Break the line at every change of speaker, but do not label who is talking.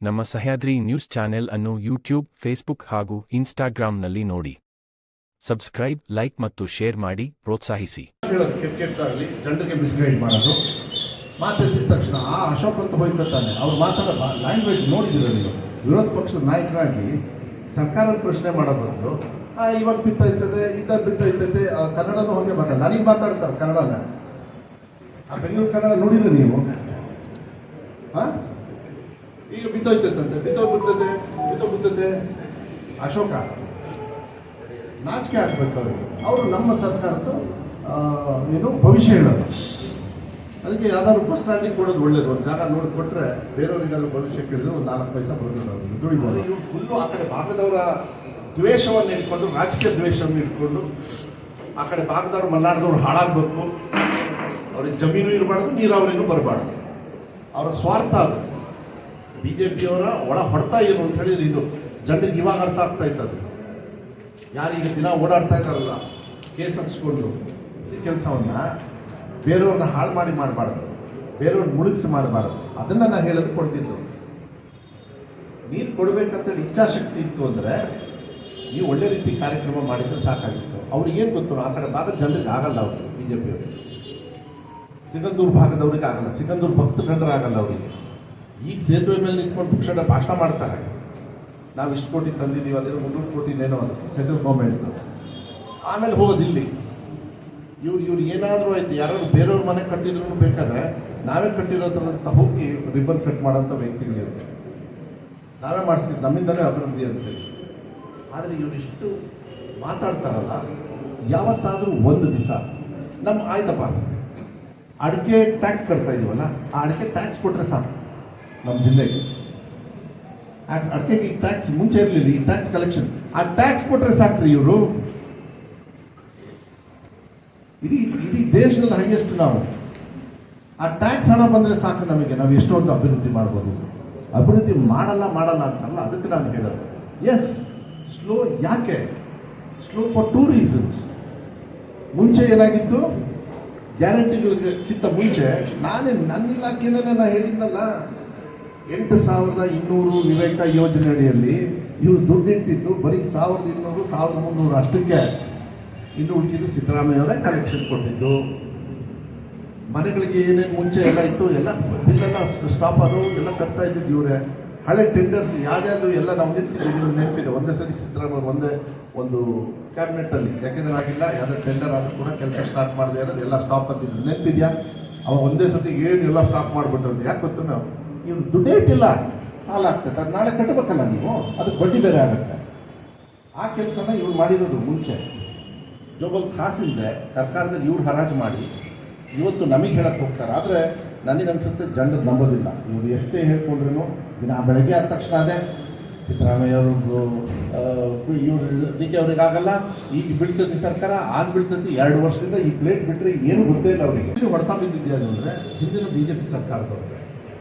ನಮ್ಮ Sahyadri news channel ಅನ್ನು YouTube Facebook ಹಾಗೂ ಇನ್ಸ್ಟಾಗ್ರಾಂನಲ್ಲಿ ನೋಡಿ. ಸಬ್ಸ್ಕ್ರೈಬ್ ಲೈಕ್ ಮತ್ತು ಶೇರ್ ಮಾಡಿ ಪ್ರೋತ್ಸಾಹಿಸಿ.
ಮಾಡೋದು. ತಕ್ಷಣ ಆ ಅಶೋಕ್ ಅಂತ ಅವ್ರು ಮಾತಾಡೋ ಲ್ಯಾಂಗ್ವೇಜ್ ನೋಡಿದ್ದೀರ ನೀವು? ವಿರೋಧ ಪಕ್ಷದ ನಾಯಕರಾಗಿ ಸರ್ಕಾರದ ಪ್ರಶ್ನೆ ಮಾಡೋ ಆ ಇವಾಗ ಬಿತ್ತೈತದೆ ಬಿತ್ತ ಬಿತ್ತೈತದೆ ಆ, ಕನ್ನಡನೂ ಹೋಗಿ ಮಾತಾಡ ನನಗೆ ಮಾತಾಡ್ತಾರೆ ಕನ್ನಡನ. ಆ ಬೆಂಗಳೂರು ಕನ್ನಡ ನೋಡಿದ್ರೆ ನೀವು? ಹಾಂ ಈಗ ಬಿಡ್ತದೆ ಬಿತ್ತೋಗ್ಬಿಡ್ತದೆ ಬಿತ್ತೋಗ್ಬಿಡ್ತದೆ ಅಶೋಕ, ನಾಚಿಕೆ ಆಗ್ಬೇಕು ಅವರು ಅವರು ನಮ್ಮ ಸರ್ಕಾರದ್ದು ಏನು ಭವಿಷ್ಯ ಹೇಳೋದು. ಅದಕ್ಕೆ ಯಾವ್ದಾದ್ರು ಬಸ್ ಸ್ಟ್ಯಾಂಡಿಗೆ ಕೊಡೋದು ಒಳ್ಳೇದು. ಒಂದು ಜಾಗ ನೋಡಿ ಕೊಟ್ಟರೆ ಬೇರೆಯವರಿಗಾದ್ರು ಭವಿಷ್ಯ ಕೇಳಿದ್ರೆ ಒಂದು ನಾಲ್ಕು ಪೈಸೆ ಬರ್ತದೆ ಅವರು ದುಡಿಬೋದು ಇವ್ರು ಫುಲ್ಲು ಆ ಕಡೆ ಭಾಗದವರ ದ್ವೇಷವನ್ನು ಇಟ್ಕೊಂಡು, ರಾಜಕೀಯ ದ್ವೇಷವನ್ನು ಇಟ್ಕೊಂಡು, ಆ ಕಡೆ ಭಾಗದವ್ರು ಮಲ್ನಾಡದವ್ರು ಹಾಳಾಗಬೇಕು. ಅವ್ರಿಗೆ ಜಮೀನು ಇರಬಾರ್ದು, ನೀರಾವರಿನೂ ಬರಬಾರ್ದು. ಅವರ ಸ್ವಾರ್ಥ ಅದು. ಬಿ ಜೆ ಪಿಯವರ ಒಳ ಹೊಡ್ತಾ ಏನು ಅಂತ ಹೇಳಿದ್ರೆ ಇದು ಜನರಿಗೆ ಇವಾಗ ಅರ್ಥ ಆಗ್ತಾ ಯಾರು ಯಾರೀಗ ದಿನ ಓಡಾಡ್ತಾ ಇದ್ದಾರಲ್ಲ, ಕೇಸ್ ಹಚ್ಕೊಂಡು ಈ ಕೆಲಸವನ್ನ ಬೇರೆಯವ್ರನ್ನ ಹಾಳು ಮಾಡಿ ಮಾಡಬಾರ್ದು, ಬೇರೆಯವ್ರನ್ನ ಮುಳುಗಿಸಿ ಮಾಡಬಾರ್ದು, ಅದನ್ನ ನಾನು ಹೇಳೋದು ಕೊಡ್ತಿದ್ದು ನೀರು ಕೊಡಬೇಕಂತೇಳಿ ಇಚ್ಛಾಶಕ್ತಿ ಇತ್ತು ಅಂದರೆ ಈ ಒಳ್ಳೆ ರೀತಿ ಕಾರ್ಯಕ್ರಮ ಮಾಡಿದ್ರೆ ಸಾಕಾಗಿತ್ತು. ಅವ್ರಿಗೆ ಏನು ಗೊತ್ತು ಆ ಕಡೆ ಭಾಗ ಜನರಿಗೆ ಆಗಲ್ಲ ಅವರು ಬಿ ಜೆ ಪಿಯವರು ಸಿಗಂದೂರು ಭಾಗದವ್ರಿಗೆ ಆಗಲ್ಲ, ಸಿಗಂದೂರು ಭಕ್ತ ಕಂಡ್ರೆ ಆಗಲ್ಲ ಅವರಿಗೆ. ಈಗ ಸೇತುವೆ ಮೇಲೆ ನಿಂತ್ಕೊಂಡು ಪಕ್ಷದ ಭಾಷಣ ಮಾಡ್ತಾರೆ. ನಾವು ಇಷ್ಟು ಕೋಟಿ ತಂದಿದ್ದೀವಿ, ಅದೇನೋ ಮುನ್ನೂರು ಕೋಟಿ ಏನೋ ಅದು, ಸೆಂಟ್ರಲ್ ಗೌರ್ಮೆಂಟ್ ಆಮೇಲೆ ಹೋಗೋದು ಇಲ್ಲಿ. ಇವ್ರು ಇವ್ರು ಏನಾದರೂ ಆಯ್ತು ಯಾರು ಬೇರೆಯವ್ರ ಮನೆ ಕಟ್ಟಿದ್ರು ಬೇಕಾದ್ರೆ ನಾವೇ ಕಟ್ಟಿರೋದ್ರಂತ ಹೋಗಿ ರಿಬ್ಬನ್ ಕಟ್ ಮಾಡೋಂಥ ವ್ಯಕ್ತಿಗಳಿರುತ್ತೆ ನಾವೇ ಮಾಡಿಸಿದ್ದು ನಮ್ಮಿಂದಲೇ ಅಭಿವೃದ್ಧಿ ಅಂತೇಳಿ ಆದರೆ ಇವರಿಷ್ಟು ಮಾತಾಡ್ತಾರಲ್ಲ, ಯಾವತ್ತಾದರೂ ಒಂದು ದಿವಸ ನಮ್ಮ ಆಯ್ತಪ್ಪ. ಅಡಿಕೆ ಟ್ಯಾಕ್ಸ್ ಕಟ್ತಾ ಇದೀವಲ್ಲ, ಆ ಅಡಿಕೆ ಟ್ಯಾಕ್ಸ್ ಕೊಟ್ಟರೆ ಸಾಕು. ನಮ್ಮ ಜಿಲ್ಲೆಗೆ ಈಗ ಟ್ಯಾಕ್ಸ್ ಮುಂಚೆ ಇರಲಿಲ್ಲ, ಈ ಟ್ಯಾಕ್ಸ್ ಕಲೆಕ್ಷನ್ ಆ ಟ್ಯಾಕ್ಸ್ ಕೊಟ್ಟರೆ ಸಾಕ್ರಿ ಇವರು. ಇಡೀ ಇಡೀ ದೇಶದಲ್ಲಿ ಹೈಯೆಸ್ಟ್ ನಾವು. ಆ ಟ್ಯಾಕ್ಸ್ ಹಣ ಬಂದರೆ ಸಾಕು ನಮಗೆ. ನಾವು ಎಷ್ಟೊಂದು ಅಭಿವೃದ್ಧಿ ಮಾಡ್ಬೋದು. ಅಭಿವೃದ್ಧಿ ಮಾಡಲ್ಲ ಮಾಡಲ್ಲ ಅಂತಲ್ಲ ಅದಕ್ಕೆ ನಾನು ಹೇಳೋದು. ಎಸ್ ಸ್ಲೋ ಯಾಕೆ? ಸ್ಲೋ ಫಾರ್ ಟೂ ರೀಸನ್ಸ್ ಮುಂಚೆ ಏನಾಗಿತ್ತು? ಗ್ಯಾರಂಟಿಗಳಿಗಿಂತ ಮುಂಚೆ. ನಾನೇ ನನ್ನ ಇಲಾಖೆನೇ ನಾನು ಹೇಳಿದ್ದಲ್ಲ. ಎಂಟು ಸಾವಿರದ ಇನ್ನೂರು ವಿವೇಕ ಯೋಜನೆ ಅಡಿಯಲ್ಲಿ ಇವರು ದುಡ್ಡಿಟ್ಟಿದ್ದು, ಬರೀ ಸಾವಿರದ ಇನ್ನೂರು, ಸಾವಿರದ ಮುನ್ನೂರು ಅಷ್ಟಕ್ಕೆ ಇನ್ನು ಉಳಿದಿದ್ದು ಸಿದ್ದರಾಮಯ್ಯವರೇ ಕಲೆಕ್ಷನ್ ಕೊಟ್ಟಿದ್ದು. ಮನೆಗಳಿಗೆ ಏನೇನು ಮುಂಚೆ ಎಲ್ಲ ಇತ್ತು, ಎಲ್ಲ ಬಿಲ್ಲೆಲ್ಲ ಸ್ಟಾಪ್ ಅದು ಎಲ್ಲ ಕಟ್ತಾ ಇದ್ದಿದ್ದು ಇವರೇ. ಹಳೆ ಟೆಂಡರ್ಸ್ ಯಾವ್ದಾದ್ರು ಎಲ್ಲ ನಾವು ನಿಲ್ಲಿಸಿದ್ದೀವಿ ನೆನಪಿದೆ. ಒಂದೇ ಸತಿ ಸಿದ್ದರಾಮಯ್ಯ ಒಂದೇ ಒಂದು ಕ್ಯಾಬಿನೆಟಲ್ಲಿ ಯಾಕೆಂದ್ರೆ ಆಗಿಲ್ಲ ಯಾವುದೇ ಟೆಂಡರ್ ಆದರೂ ಕೂಡ ಕೆಲಸ ಸ್ಟಾರ್ಟ್ ಮಾಡಿದೆ ಅನ್ನೋದು ಎಲ್ಲ ಸ್ಟಾಪ್ ಅಂತಿದ್ದು. ನೆನಪಿದೆಯಾ? ಅವಾಗ ಒಂದೇ ಸತಿ ಏನು ಎಲ್ಲ ಸ್ಟಾಪ್ ಮಾಡಿಬಿಟ್ರು ಯಾಕೆ ಗೊತ್ತು ನಾವು ಇವ್ರು ದುಡ್ಡೇ ಇಟ್ಟಿಲ್ಲ. ಸಾಲ ಆಗ್ತದೆ ಅದು ನಾಳೆ ಕಟ್ಟಬೇಕಲ್ಲ ನೀವು? ಅದಕ್ಕೆ ಬಡ್ಡಿ ಬೇರೆ ಆಗುತ್ತೆ. ಆ ಕೆಲಸನ ಇವ್ರು ಮಾಡಿರೋದು ಮುಂಚೆ. ಜೋಬಲ್ ಖಾಸಿಂದೆ ಸರ್ಕಾರದಲ್ಲಿ ಇವ್ರು ಹರಾಜು ಮಾಡಿ ಇವತ್ತು ನಮಗೆ ಹೇಳಕ್ಕೆ ಹೋಗ್ತಾರೆ. ಆದರೆ ನನಗನ್ಸುತ್ತೆ ಜನರು ನಂಬೋದಿಲ್ಲ. ಇವರು ಎಷ್ಟೇ ಹೇಳ್ಕೊಂಡ್ರು ದಿನ ಬೆಳಗ್ಗೆ ಆದ ತಕ್ಷಣ ಅದೇ. ಸಿದ್ದರಾಮಯ್ಯ ಅವರು ಇವ್ರು ಡಿ ಅವ್ರಿಗೆ ಆಗಲ್ಲ. ಈಗ ಬೀಳ್ತದೆ ಸರ್ಕಾರ, ಆಗ ಬೀಳ್ತದೆ ಎರಡು ವರ್ಷದಿಂದ ಈ ಪ್ಲೇಟ್ ಬಿಟ್ಟರೆ ಏನು ಗೊತ್ತೇ ಇಲ್ಲ ಅವರಿಗೆ. ಹೊಡ್ತಾ ಬಿದ್ದಿದೆಯಾ ಅಂದರೆ ಹಿಂದಿನ ಬಿ ಜೆ ಪಿ ಸರ್ಕಾರದವ್ರಿಗೆ.